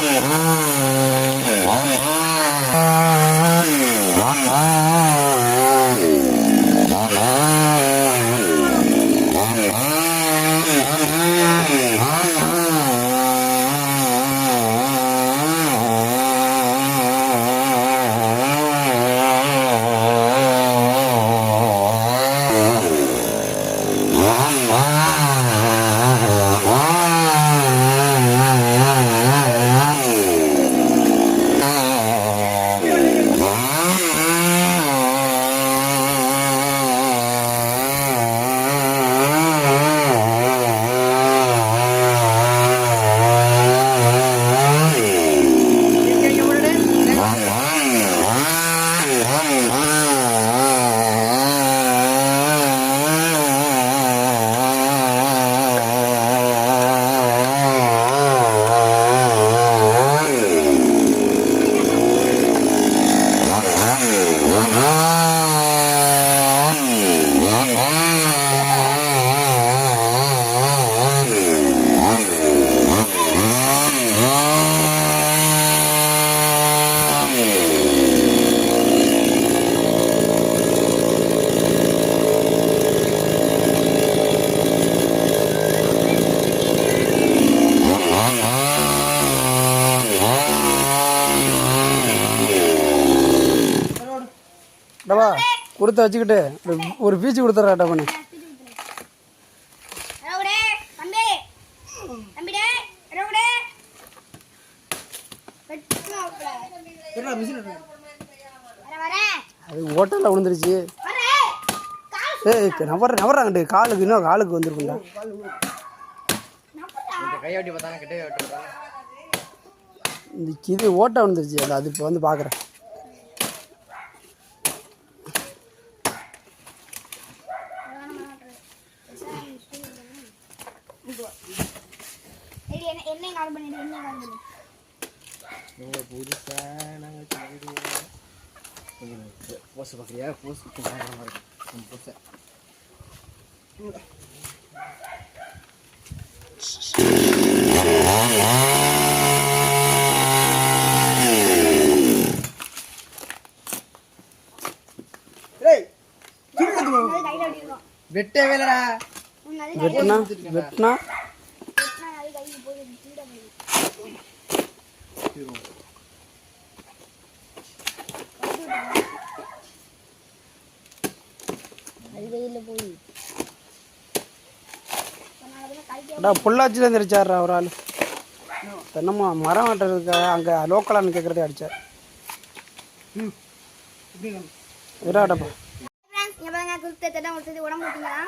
Yeah. Tawa கொடுத்து வச்சுக்கிட்டு ஒரு- பீச்சு கொடுத்துட்றா பண்ணி. அது ஹோட்டலில் விழுந்துருச்சு வர. ஏய் நவர நவராங்கட்டு காலுக்கு இன்னும் காலுக்கு வந்திருக்குண்டா கையாட்டி பார்த்தாங்க கிட்டே இந்த இது ஓட்டை விழுந்துருச்சு அது அது இப்போ வந்து பார்க்குறேன் சரி என்ன என்ன கால் பண்ணிடு என்ன கால் பண்ணு. நீங்கள் புதுசாக நாங்கள் போஸ்ட் பார்க்குறியா? போஸ்ட் பயங்கரமாக இருக்கு. நம்ம போஸ்ட்டை அது வெட்டினா வெட்டினா. பொள்ளாச்சியில் இருந்துருச்சாரா ஒரு ஆள். என்னமோ மரம் வெட்டுறதுக்கு அங்கே லோக்கலான்னு கேட்குறதே அடிச்சார். குருத்து தட்டம் கொடுத்தது உடம்பு ஊற்றிங்களா